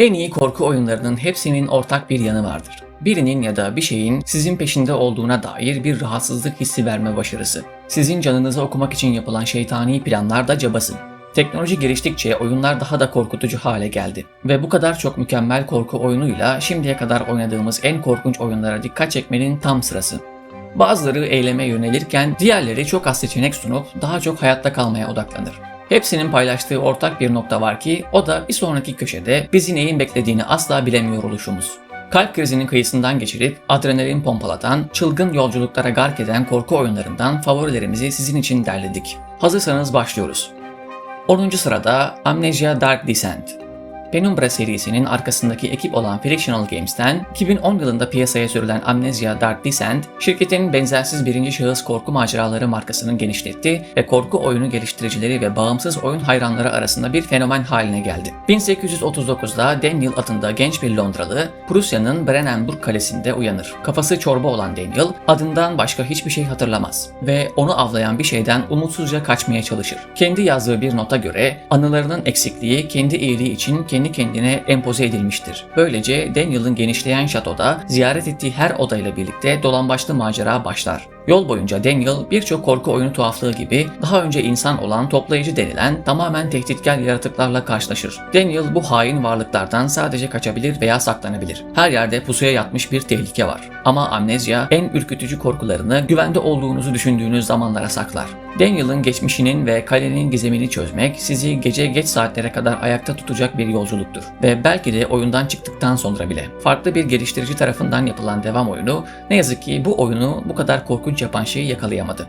En iyi korku oyunlarının hepsinin ortak bir yanı vardır. Birinin ya da bir şeyin sizin peşinde olduğuna dair bir rahatsızlık hissi verme başarısı. Sizin canınızı okumak için yapılan şeytani planlar da cabası. Teknoloji geliştikçe oyunlar daha da korkutucu hale geldi. Ve bu kadar çok mükemmel korku oyunuyla şimdiye kadar oynadığımız en korkunç oyunlara dikkat çekmenin tam sırası. Bazıları eyleme yönelirken diğerleri çok az seçenek sunup daha çok hayatta kalmaya odaklanır. Hepsinin paylaştığı ortak bir nokta var ki o da bir sonraki köşede bizi neyin beklediğini asla bilemiyor oluşumuz. Kalp krizinin kıyısından geçirip adrenalin pompalatan, çılgın yolculuklara gark eden korku oyunlarından favorilerimizi sizin için derledik. Hazırsanız başlıyoruz. 10. sırada Amnesia Dark Descent. Penumbra serisinin arkasındaki ekip olan Frictional Games'ten 2010 yılında piyasaya sürülen Amnesia Dark Descent, şirketin benzersiz birinci şahıs korku maceraları markasını genişletti ve korku oyunu geliştiricileri ve bağımsız oyun hayranları arasında bir fenomen haline geldi. 1839'da Daniel adında genç bir Londralı, Prusya'nın Brennenburg kalesinde uyanır. Kafası çorba olan Daniel, adından başka hiçbir şey hatırlamaz ve onu avlayan bir şeyden umutsuzca kaçmaya çalışır. Kendi yazdığı bir nota göre anılarının eksikliği kendi iyiliği için kendi kendine empoze edilmiştir. Böylece Daniel'ın genişleyen şatoda ziyaret ettiği her odayla birlikte dolambaçlı macera başlar. Yol boyunca Daniel birçok korku oyunu tuhaflığı gibi daha önce insan olan toplayıcı denilen tamamen tehditkar yaratıklarla karşılaşır. Daniel bu hain varlıklardan sadece kaçabilir veya saklanabilir. Her yerde pusuya yatmış bir tehlike var. Ama amnezya en ürkütücü korkularını güvende olduğunuzu düşündüğünüz zamanlara saklar. Daniel'ın geçmişinin ve kalenin gizemini çözmek sizi gece geç saatlere kadar ayakta tutacak bir yolculuktur. Ve belki de oyundan çıktıktan sonra bile. Farklı bir geliştirici tarafından yapılan devam oyunu ne yazık ki bu oyunu bu kadar korkunç yapan şeyi yakalayamadı.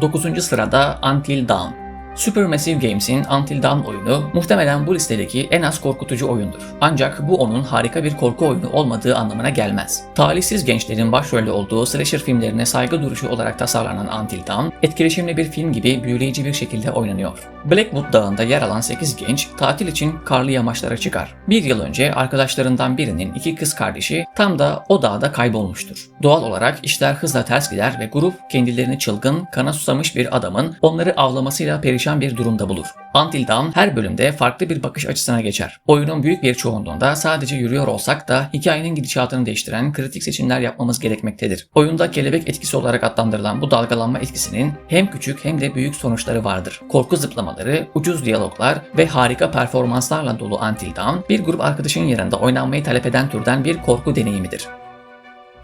9. sırada Until Dawn. Supermassive Games'in Until Dawn oyunu muhtemelen bu listedeki en az korkutucu oyundur. Ancak bu onun harika bir korku oyunu olmadığı anlamına gelmez. Talihsiz gençlerin başrolde olduğu slasher filmlerine saygı duruşu olarak tasarlanan Until Dawn, etkileşimli bir film gibi büyüleyici bir şekilde oynanıyor. Blackwood Dağı'nda yer alan 8 genç tatil için karlı yamaçlara çıkar. Bir yıl önce arkadaşlarından birinin iki kız kardeşi tam da o dağda kaybolmuştur. Doğal olarak işler hızla ters gider ve grup kendilerini çılgın, kana susamış bir adamın onları avlamasıyla perişan bir durumda bulur. Until Dawn her bölümde farklı bir bakış açısına geçer. Oyunun büyük bir çoğunluğunda sadece yürüyor olsak da hikayenin gidişatını değiştiren kritik seçimler yapmamız gerekmektedir. Oyunda kelebek etkisi olarak adlandırılan bu dalgalanma etkisinin hem küçük hem de büyük sonuçları vardır. Korku zıplamaları, ucuz diyaloglar ve harika performanslarla dolu Until Dawn bir grup arkadaşın yanında oynanmayı talep eden türden bir korku deneyimidir.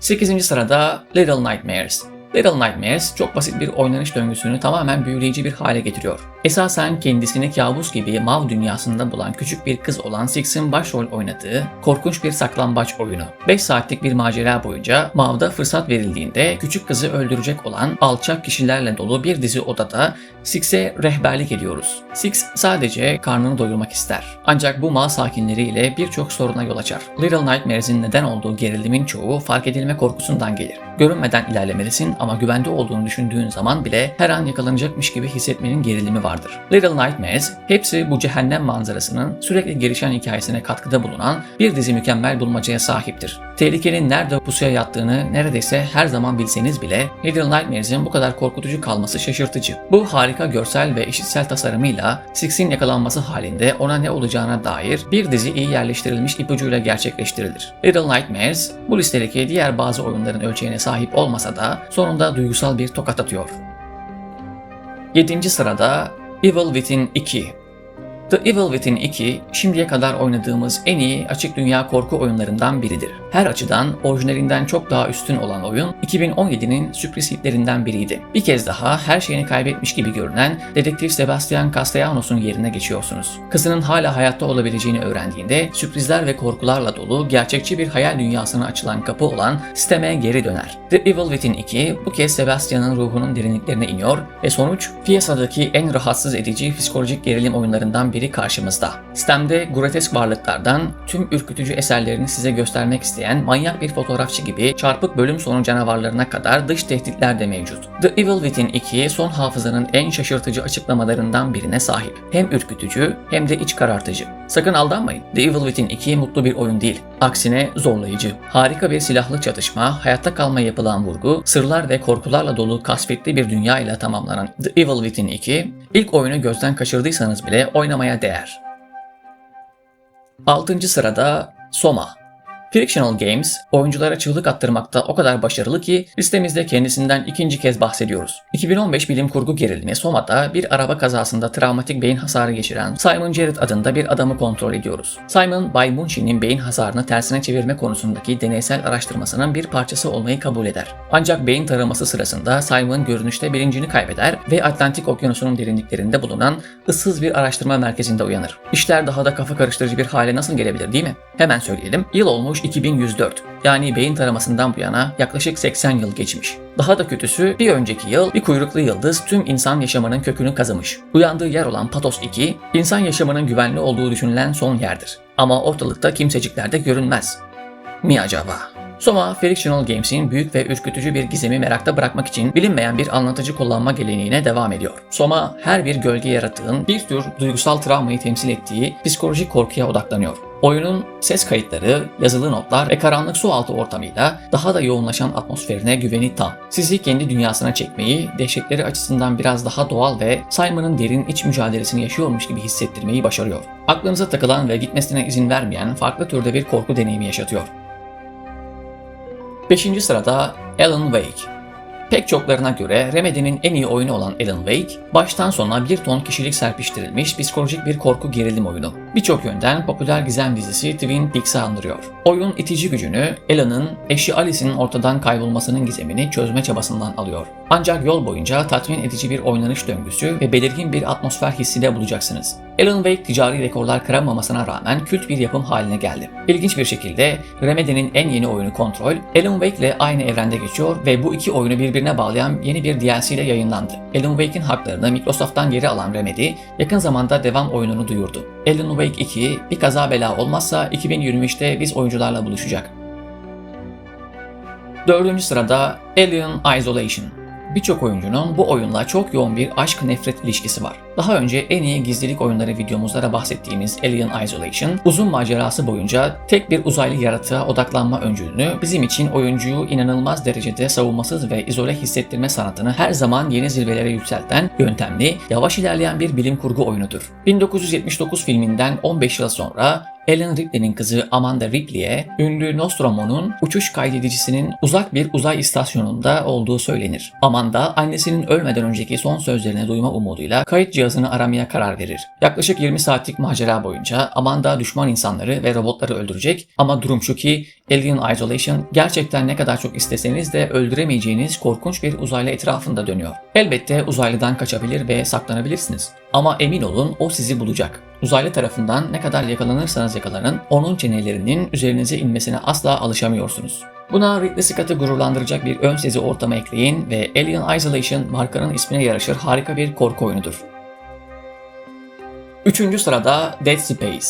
8. sırada Little Nightmares. Little Nightmares çok basit bir oynanış döngüsünü tamamen büyüleyici bir hale getiriyor. Esasen kendisini kabus gibi mav dünyasında bulan küçük bir kız olan Six'in başrol oynadığı korkunç bir saklambaç oyunu. 5 saatlik bir macera boyunca Mav'da fırsat verildiğinde küçük kızı öldürecek olan alçak kişilerle dolu bir dizi odada Six'e rehberlik ediyoruz. Six sadece karnını doyurmak ister. Ancak bu mal sakinleriyle birçok soruna yol açar. Little Nightmares'in neden olduğu gerilimin çoğu fark edilme korkusundan gelir. Görünmeden ilerlemelisin ama güvende olduğunu düşündüğün zaman bile her an yakalanacakmış gibi hissetmenin gerilimi vardır. Little Nightmares hepsi bu cehennem manzarasının sürekli gelişen hikayesine katkıda bulunan bir dizi mükemmel bulmacaya sahiptir. Tehlikenin nerede pusuya yattığını neredeyse her zaman bilseniz bile Little Nightmares'in bu kadar korkutucu kalması şaşırtıcı. Bu harika görsel ve eşitsel tasarımıyla Six'in yakalanması halinde ona ne olacağına dair bir dizi iyi yerleştirilmiş ipucuyla gerçekleştirilir. Little Nightmares bu listedeki diğer bazı oyunların ölçeğine sahip olmasa da sonunda duygusal bir tokat atıyor. 7. sırada Evil Within 2 The Evil Within 2, şimdiye kadar oynadığımız en iyi açık dünya korku oyunlarından biridir. Her açıdan orijinalinden çok daha üstün olan oyun, 2017'nin sürpriz hitlerinden biriydi. Bir kez daha her şeyini kaybetmiş gibi görünen dedektif Sebastian Castellanos'un yerine geçiyorsunuz. Kızının hala hayatta olabileceğini öğrendiğinde sürprizler ve korkularla dolu gerçekçi bir hayal dünyasına açılan kapı olan sisteme geri döner. The Evil Within 2 bu kez Sebastian'ın ruhunun derinliklerine iniyor ve sonuç piyasadaki en rahatsız edici psikolojik gerilim oyunlarından biri karşımızda. Sistemde grotesk varlıklardan tüm ürkütücü eserlerini size göstermek isteyen manyak bir fotoğrafçı gibi çarpık bölüm sonu canavarlarına kadar dış tehditler de mevcut. The Evil Within 2 son hafızanın en şaşırtıcı açıklamalarından birine sahip. Hem ürkütücü hem de iç karartıcı. Sakın aldanmayın. The Evil Within 2 mutlu bir oyun değil. Aksine zorlayıcı. Harika bir silahlı çatışma, hayatta kalmaya yapılan vurgu, sırlar ve korkularla dolu kasvetli bir dünya ile tamamlanan The Evil Within 2, ilk oyunu gözden kaçırdıysanız bile oynamaya değer. 6. sırada Soma. Frictional Games, oyunculara çığlık attırmakta o kadar başarılı ki listemizde kendisinden ikinci kez bahsediyoruz. 2015 bilim kurgu gerilimi Soma'da bir araba kazasında travmatik beyin hasarı geçiren Simon Jarrett adında bir adamı kontrol ediyoruz. Simon, Bay Munchin'in beyin hasarını tersine çevirme konusundaki deneysel araştırmasının bir parçası olmayı kabul eder. Ancak beyin taraması sırasında Simon görünüşte bilincini kaybeder ve Atlantik Okyanusu'nun derinliklerinde bulunan ıssız bir araştırma merkezinde uyanır. İşler daha da kafa karıştırıcı bir hale nasıl gelebilir değil mi? Hemen söyleyelim. Yıl olmuş 2104. Yani beyin taramasından bu yana yaklaşık 80 yıl geçmiş. Daha da kötüsü bir önceki yıl bir kuyruklu yıldız tüm insan yaşamının kökünü kazımış. Uyandığı yer olan Patos 2, insan yaşamının güvenli olduğu düşünülen son yerdir. Ama ortalıkta kimseciklerde görünmez. Mi acaba? Soma, Frictional Games'in büyük ve ürkütücü bir gizemi merakta bırakmak için bilinmeyen bir anlatıcı kullanma geleneğine devam ediyor. Soma, her bir gölge yaratığın bir tür duygusal travmayı temsil ettiği psikolojik korkuya odaklanıyor. Oyunun ses kayıtları, yazılı notlar ve karanlık su altı ortamıyla daha da yoğunlaşan atmosferine güveni tam. Sizi kendi dünyasına çekmeyi, dehşetleri açısından biraz daha doğal ve Simon'ın derin iç mücadelesini yaşıyormuş gibi hissettirmeyi başarıyor. Aklınıza takılan ve gitmesine izin vermeyen farklı türde bir korku deneyimi yaşatıyor. 5. sırada Alan Wake. Pek çoklarına göre Remedy'nin en iyi oyunu olan Alan Wake, baştan sona bir ton kişilik serpiştirilmiş psikolojik bir korku gerilim oyunu. Birçok yönden popüler gizem dizisi Twin Peaks'i andırıyor. Oyun itici gücünü Alan'ın eşi Alice'in ortadan kaybolmasının gizemini çözme çabasından alıyor. Ancak yol boyunca tatmin edici bir oynanış döngüsü ve belirgin bir atmosfer hissi de bulacaksınız. Alan Wake ticari rekorlar kıramamasına rağmen kült bir yapım haline geldi. İlginç bir şekilde Remedy'nin en yeni oyunu Control, Alan Wake ile aynı evrende geçiyor ve bu iki oyunu birbirine bağlayan yeni bir DLC ile yayınlandı. Alan Wake'in haklarını Microsoft'tan geri alan Remedy, yakın zamanda devam oyununu duyurdu. Alan Wake 2 bir kaza bela olmazsa 2023'te biz oyuncularla buluşacak. Dördüncü sırada Alien Isolation. Birçok oyuncunun bu oyunla çok yoğun bir aşk-nefret ilişkisi var. Daha önce en iyi gizlilik oyunları videomuzda da bahsettiğimiz Alien Isolation, uzun macerası boyunca tek bir uzaylı yaratığa odaklanma öncülünü bizim için oyuncuyu inanılmaz derecede savunmasız ve izole hissettirme sanatını her zaman yeni zirvelere yükselten, yöntemli, yavaş ilerleyen bir bilim kurgu oyunudur. 1979 filminden 15 yıl sonra Ellen Ripley'nin kızı Amanda Ripley'e ünlü Nostromo'nun uçuş kaydedicisinin uzak bir uzay istasyonunda olduğu söylenir. Amanda annesinin ölmeden önceki son sözlerini duyma umuduyla kayıt cihazını aramaya karar verir. Yaklaşık 20 saatlik macera boyunca Amanda düşman insanları ve robotları öldürecek ama durum şu ki Alien Isolation gerçekten ne kadar çok isteseniz de öldüremeyeceğiniz korkunç bir uzaylı etrafında dönüyor. Elbette uzaylıdan kaçabilir ve saklanabilirsiniz. Ama emin olun o sizi bulacak. Uzaylı tarafından ne kadar yakalanırsanız yakalanın, onun çenelerinin üzerinize inmesine asla alışamıyorsunuz. Buna Ridley Scott'ı gururlandıracak bir ön sezi ortama ekleyin ve Alien Isolation markanın ismine yaraşır harika bir korku oyunudur. Üçüncü sırada Dead Space.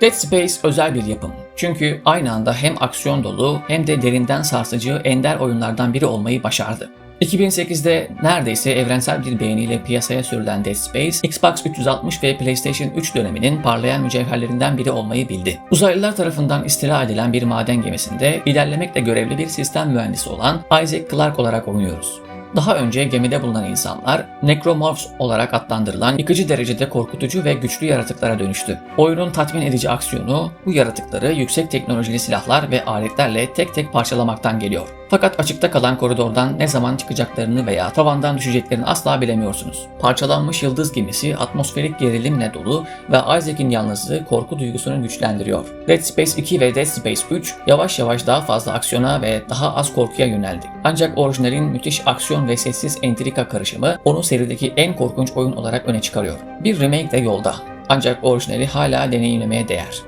Dead Space özel bir yapım. Çünkü aynı anda hem aksiyon dolu hem de derinden sarsıcı ender oyunlardan biri olmayı başardı. 2008'de neredeyse evrensel bir beğeniyle piyasaya sürülen Dead Space, Xbox 360 ve PlayStation 3 döneminin parlayan mücevherlerinden biri olmayı bildi. Uzaylılar tarafından istila edilen bir maden gemisinde ilerlemekle görevli bir sistem mühendisi olan Isaac Clarke olarak oynuyoruz. Daha önce gemide bulunan insanlar Necromorphs olarak adlandırılan yıkıcı derecede korkutucu ve güçlü yaratıklara dönüştü. Oyunun tatmin edici aksiyonu bu yaratıkları yüksek teknolojili silahlar ve aletlerle tek tek parçalamaktan geliyor. Fakat açıkta kalan koridordan ne zaman çıkacaklarını veya tavandan düşeceklerini asla bilemiyorsunuz. Parçalanmış yıldız gemisi atmosferik gerilimle dolu ve Isaac'in yalnızlığı korku duygusunu güçlendiriyor. Dead Space 2 ve Dead Space 3 yavaş yavaş daha fazla aksiyona ve daha az korkuya yöneldi. Ancak orijinalin müthiş aksiyon ve sessiz entrika karışımı onu serideki en korkunç oyun olarak öne çıkarıyor. Bir remake de yolda. Ancak orijinali hala deneyimlemeye değer.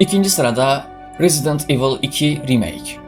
İkinci sırada Resident Evil 2 Remake.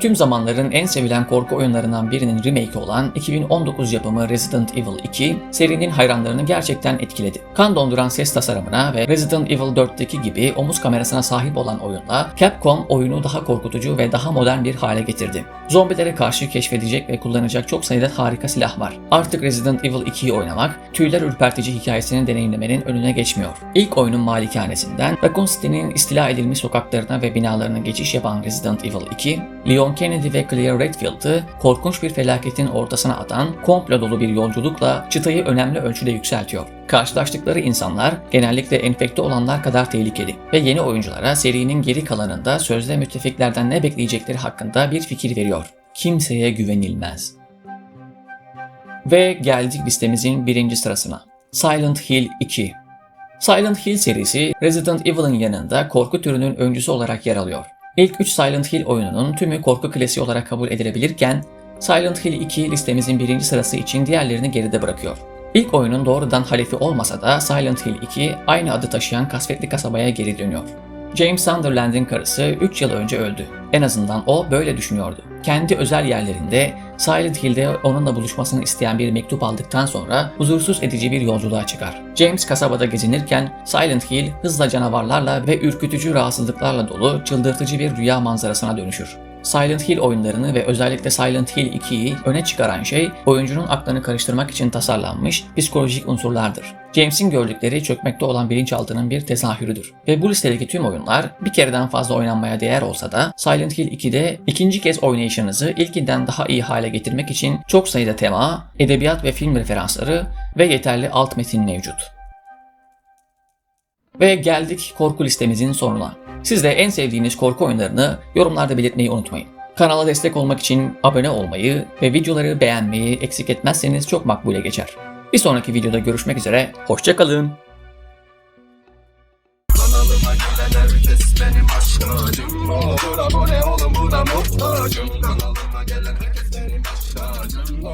Tüm zamanların en sevilen korku oyunlarından birinin remake olan 2019 yapımı Resident Evil 2, serinin hayranlarını gerçekten etkiledi. Kan donduran ses tasarımına ve Resident Evil 4'teki gibi omuz kamerasına sahip olan oyunla Capcom oyunu daha korkutucu ve daha modern bir hale getirdi. Zombilere karşı keşfedecek ve kullanacak çok sayıda harika silah var. Artık Resident Evil 2'yi oynamak, tüyler ürpertici hikayesini deneyimlemenin önüne geçmiyor. İlk oyunun malikanesinden Raccoon City'nin istila edilmiş sokaklarına ve binalarına geçiş yapan Resident Evil 2, Leon John Kennedy ve Claire Redfield'ı korkunç bir felaketin ortasına atan komplo dolu bir yolculukla çıtayı önemli ölçüde yükseltiyor. Karşılaştıkları insanlar genellikle enfekte olanlar kadar tehlikeli ve yeni oyunculara serinin geri kalanında sözde müttefiklerden ne bekleyecekleri hakkında bir fikir veriyor. Kimseye güvenilmez. Ve geldik listemizin birinci sırasına. Silent Hill 2 Silent Hill serisi Resident Evil'ın yanında korku türünün öncüsü olarak yer alıyor. İlk 3 Silent Hill oyununun tümü korku klasiği olarak kabul edilebilirken Silent Hill 2 listemizin birinci sırası için diğerlerini geride bırakıyor. İlk oyunun doğrudan halefi olmasa da Silent Hill 2 aynı adı taşıyan kasvetli kasabaya geri dönüyor. James Sunderland'in karısı 3 yıl önce öldü. En azından o böyle düşünüyordu. Kendi özel yerlerinde Silent Hill'de onunla buluşmasını isteyen bir mektup aldıktan sonra huzursuz edici bir yolculuğa çıkar. James kasabada gezinirken Silent Hill hızla canavarlarla ve ürkütücü rahatsızlıklarla dolu çıldırtıcı bir rüya manzarasına dönüşür. Silent Hill oyunlarını ve özellikle Silent Hill 2'yi öne çıkaran şey oyuncunun aklını karıştırmak için tasarlanmış psikolojik unsurlardır. James'in gördükleri çökmekte olan bilinçaltının bir tezahürüdür. Ve bu listedeki tüm oyunlar bir kereden fazla oynanmaya değer olsa da Silent Hill 2'de ikinci kez oynayışınızı ilkinden daha iyi hale getirmek için çok sayıda tema, edebiyat ve film referansları ve yeterli alt metin mevcut. Ve geldik korku listemizin sonuna. Siz de en sevdiğiniz korku oyunlarını yorumlarda belirtmeyi unutmayın. Kanala destek olmak için abone olmayı ve videoları beğenmeyi eksik etmezseniz çok makbule geçer. Bir sonraki videoda görüşmek üzere, hoşçakalın. Kanalıma gelen herkes benim aşkım Olur abone olun buna muhtacım Kanalıma gelen herkes benim aşkım